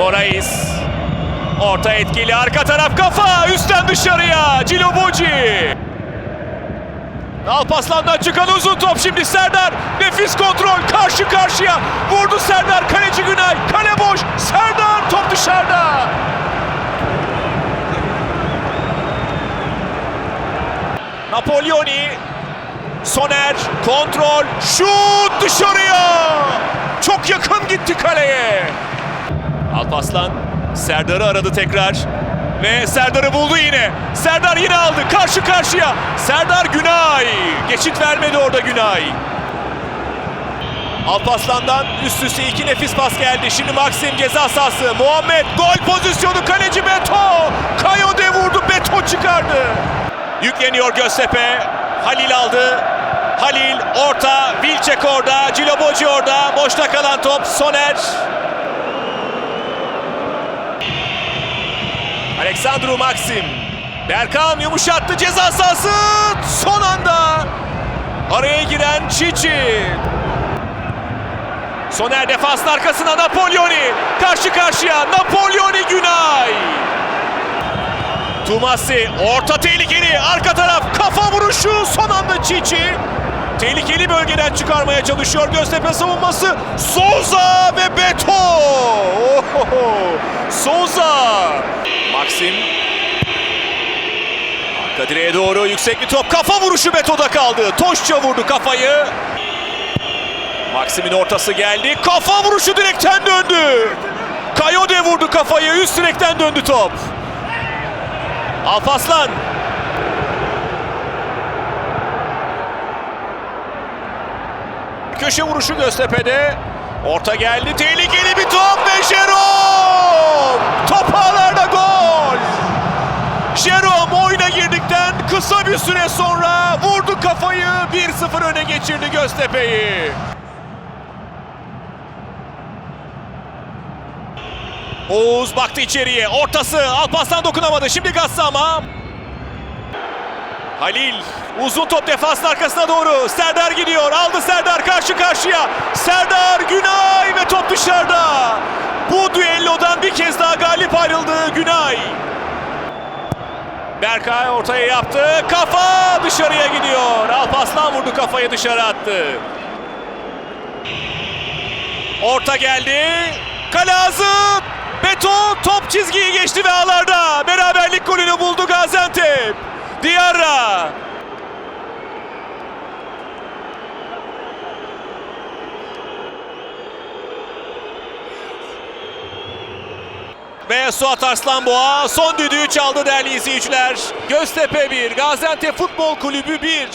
Morais. Orta etkili arka taraf kafa üstten dışarıya Ciloboci. Alpaslan'dan çıkan uzun top şimdi Serdar. Nefis kontrol karşı karşıya. Vurdu Serdar kaleci Günay. Kale boş. Serdar top dışarıda. Napolyoni. Soner kontrol şut dışarıya. Çok yakın gitti kaleye. Alpaslan Serdar'ı aradı tekrar. Ve Serdar'ı buldu yine. Serdar yine aldı. Karşı karşıya. Serdar Günay. Geçit vermedi orada Günay. Alpaslan'dan üst üste iki nefis pas geldi. Şimdi Maxim ceza sahası. Muhammed gol pozisyonu kaleci Beto. Kayode vurdu. Beto çıkardı. Yükleniyor Göztepe. Halil aldı. Halil orta. Vilcek orada. Ciloboci orada. Boşta kalan top. Soner. Aleksandru Maxim. Berkan yumuşattı ceza sahası. Son anda araya giren Çiçi. Soner defansın arkasına Napolyoni. Karşı karşıya Napolyoni Günay. Tumasi orta tehlikeli arka taraf kafa vuruşu son anda Çiçi. Tehlikeli bölgeden çıkarmaya çalışıyor Göztepe savunması. Souza ve Beto. Souza. Maxim. Arka direğe doğru yüksek bir top. Kafa vuruşu Beto'da kaldı. Toşça vurdu kafayı. Maxim'in ortası geldi. Kafa vuruşu direkten döndü. Kayode vurdu kafayı. Üst direkten döndü top. Alpaslan. Köşe vuruşu Göztepe'de. Orta geldi. Tehlikeli bir top ve Jerome. Top ağlarda gol. Jerome oyuna girdikten kısa bir süre sonra vurdu kafayı. 1-0 öne geçirdi Göztepe'yi. Oğuz baktı içeriye. Ortası. Alparslan dokunamadı. Şimdi Gassama. Halil. Uzun top defansın arkasına doğru. Serdar gidiyor. Aldı Serdar karşı karşıya. Serdar Günay ve top dışarıda. Bu düellodan bir kez daha galip ayrıldı Günay. Berkay ortaya yaptı. Kafa dışarıya gidiyor. Alpaslan vurdu kafayı dışarı attı. Orta geldi. Kale ağzı. Beto top çizgiyi geçti ve ağlarda. Beraberlik golünü buldu Gaziantep. Diarra. Ve Suat Arslanboğa son düdüğü çaldı değerli izleyiciler. Göztepe 1, Gaziantep Futbol Kulübü 1.